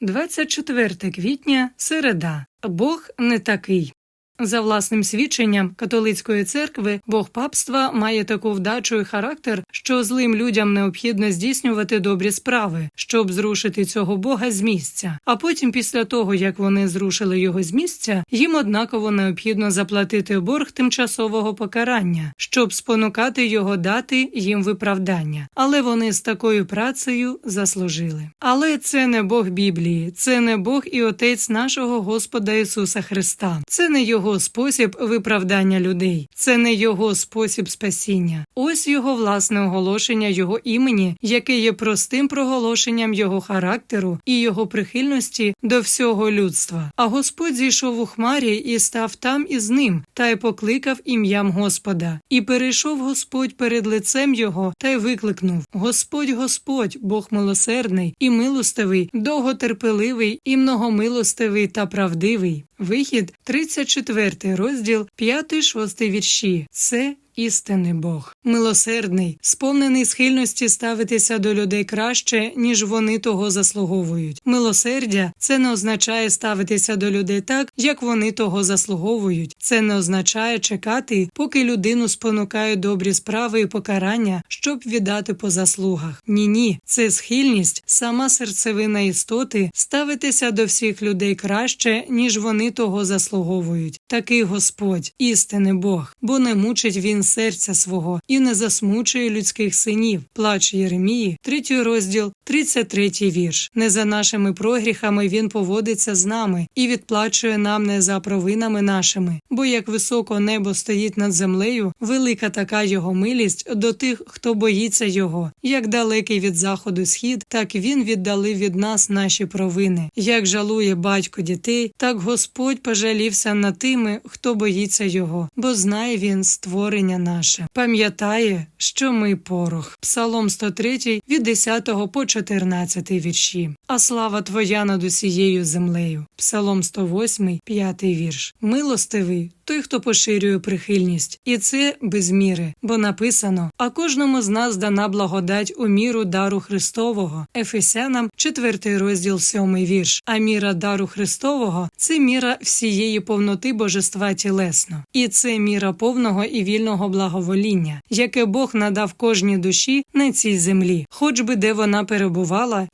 24 квітня, середа. Бог не такий. За власним свідченням католицької церкви Бог папства має таку вдачу і характер, що злим людям необхідно здійснювати добрі справи, щоб зрушити цього Бога з місця. А потім, після того як вони зрушили його з місця, їм однаково необхідно заплатити борг тимчасового покарання, щоб спонукати його дати їм виправдання. Але вони з такою працею заслужили. Але це не Бог Біблії, це не Бог і Отець нашого Господа Ісуса Христа. Це не його спосіб виправдання людей, це не його спосіб спасіння. Ось його власне оголошення його імені, яке є простим проголошенням його характеру і його прихильності до всього людства. А Господь зійшов у хмарі і став там із ним, та й покликав ім'ям Господа. І перейшов Господь перед лицем його та й викликнув: Господь, Господь, Бог милосердний і милостивий, довготерпеливий і многомилостивий та правдивий. Вихід 34 розділ 5-6 вірші. Це істинний Бог, милосердний, сповнений схильності ставитися до людей краще, ніж вони того заслуговують. Милосердя це не означає ставитися до людей так, як вони того заслуговують. Це не означає чекати, поки людину спонукають добрі справи і покарання, щоб віддати по заслугах. Ні, ні, це схильність, сама серцевина істоти ставитися до всіх людей краще, ніж вони того заслуговують. Такий Господь, істинний Бог, бо не мучить він серця свого і не засмучує людських синів. Плач Єремії, третій розділ, 33 вірш. Не за нашими прогріхами він поводиться з нами і відплачує нам не за провинами нашими. Бо як високо небо стоїть над землею, велика така його милість до тих, хто боїться його. Як далекий від заходу схід, так він віддалив від нас наші провини. Як жалує батько дітей, так Господь пожалівся над тими, хто боїться його, бо знає він створення наше. Пам'ятає, що ми порох. Псалом 103 від 10 по 14 вірші. А слава Твоя над усією землею. Псалом 108, 5 вірш. Милостивий той, хто поширює прихильність, і це без міри, бо написано: а кожному з нас дана благодать у міру дару Христового. Ефесянам, 4 розділ, 7 вірш. А міра дару Христового це міра всієї повноти божества тілесно, і це міра повного і вільного благовоління, яке Бог надав кожній душі на цій землі, хоч би де вона перебувала,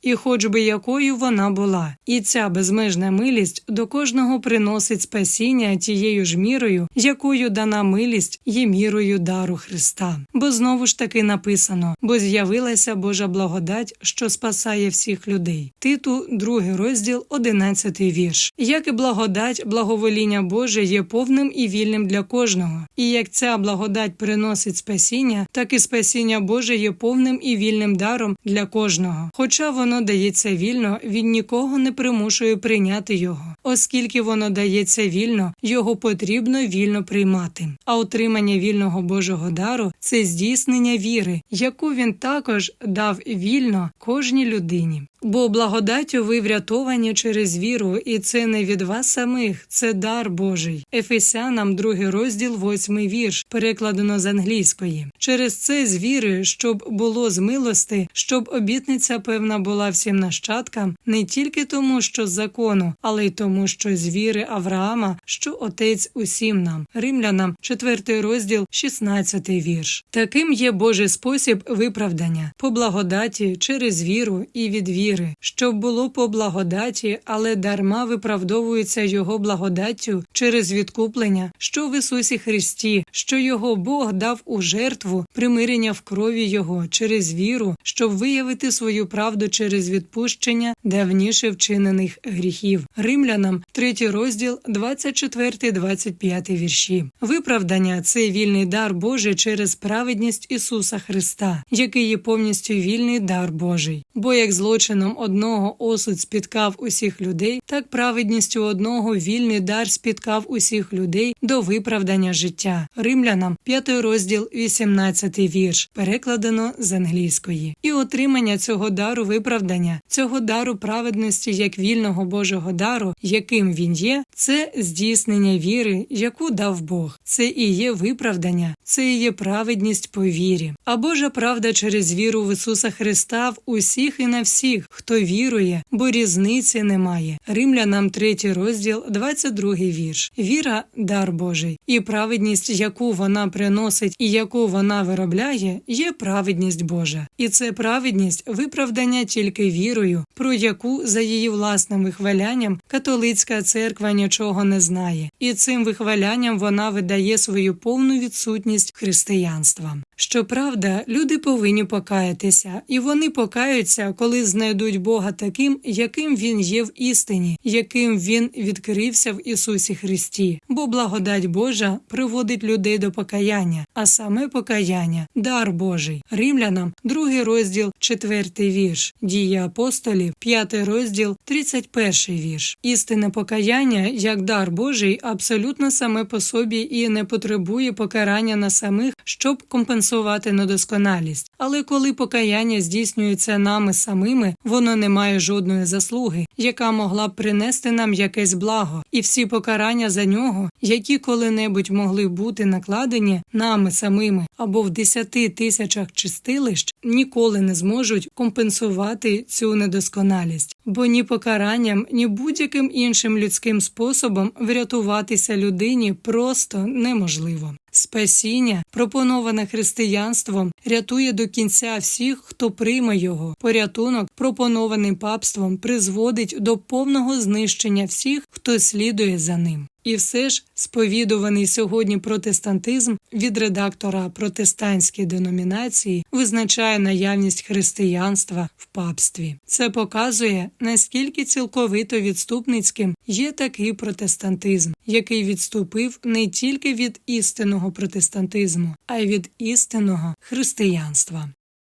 і хоч би якою вона була. І ця безмежна милість до кожного приносить спасіння тією ж мірою якою дана милість є мірою дару Христа. Бо знову ж таки написано: бо з'явилася Божа благодать, що спасає всіх людей. Титу, другий розділ, одинадцятий вірш. Як і благодать, благовоління Боже є повним і вільним для кожного. І як ця благодать приносить спасіння, так і спасіння Боже є повним і вільним даром для кожного. Хоча воно дається вільно, він нікого не примушує прийняти його, оскільки воно дається вільно, його потрібно вільно приймати. А отримання вільного Божого дару це здійснення віри, яку він також дав вільно кожній людині. Бо благодаттю ви врятовані через віру, і це не від вас самих, це дар Божий. Ефесянам, другий розділ, восьмий вірш, перекладено з англійської. Через це з віри, щоб було з милости, щоб обітниця певна була всім нащадкам, не тільки тому, що з закону, але й тому, що з віри Авраама, що отець усім нам, римлянам, четвертий розділ, шістнадцятий вірш. Таким є Божий спосіб виправдання по благодаті через віру і від віри віри, щоб було по благодаті, але дарма виправдовується Його благодаттю через відкуплення, що в Ісусі Христі, що Його Бог дав у жертву примирення в крові Його через віру, щоб виявити свою правду через відпущення давніше вчинених гріхів. Римлянам, 3 розділ, 24-25 вірші. Виправдання це вільний дар Божий через праведність Ісуса Христа, який є повністю вільний дар Божий. Бо як злочином одного осуд спіткав усіх людей, так праведністю одного вільний дар спіткав усіх людей до виправдання життя. Римлянам, 5 розділ, 18 вірш, перекладено з англійської, і отримання цього дару виправдання, цього дару праведності як вільного Божого дару, яким він є, це здійснення віри, яку дав Бог. Це і є виправдання, це і є праведність по вірі. А Божа правда через віру в Ісуса Христа в усіх і на всіх тих, хто вірує, бо різниці немає. Римлянам 3 розділ, 22 вірш. Віра дар Божий, і праведність, яку вона приносить і яку вона виробляє, є праведність Божа. І це праведність виправдання тільки вірою, про яку за її власним вихвалянням католицька церква нічого не знає, і цим вихвалянням вона видає свою повну відсутність християнства. Щоправда, люди повинні покаятися, і вони покаються, коли знайдуть Бога таким, яким він є в істині, яким він відкрився в Ісусі Христі. Бо благодать Божа приводить людей до покаяння, а саме покаяння дар Божий. Римлянам, другий розділ, четвертий вірш, дії апостолів, п'ятий розділ, тридцять перший вірш. Істинне покаяння, як дар Божий, абсолютно саме по собі і не потребує покарання на самих, щоб компенсувати недосконалість. Але коли покаяння здійснюється нами самими, воно не має жодної заслуги, яка могла б принести нам якесь благо, і всі покарання за нього, які коли-небудь могли бути накладені нами самими або в десяти тисячах чистилищ, ніколи не зможуть компенсувати цю недосконалість, бо ні покаранням, ні будь-яким іншим людським способом врятуватися людині просто неможливо. Спасіння, пропоноване християнством, рятує до кінця всіх, хто прийме його. Порятунок, пропонований папством, призводить до повного знищення всіх, хто слідує за ним. І все ж сповідуваний сьогодні протестантизм від редактора протестантської деномінації визначає наявність християнства в папстві. Це показує наскільки цілковито відступницьким є такий протестантизм, який відступив не тільки від істинного протестантизму, а й від істинного християнства.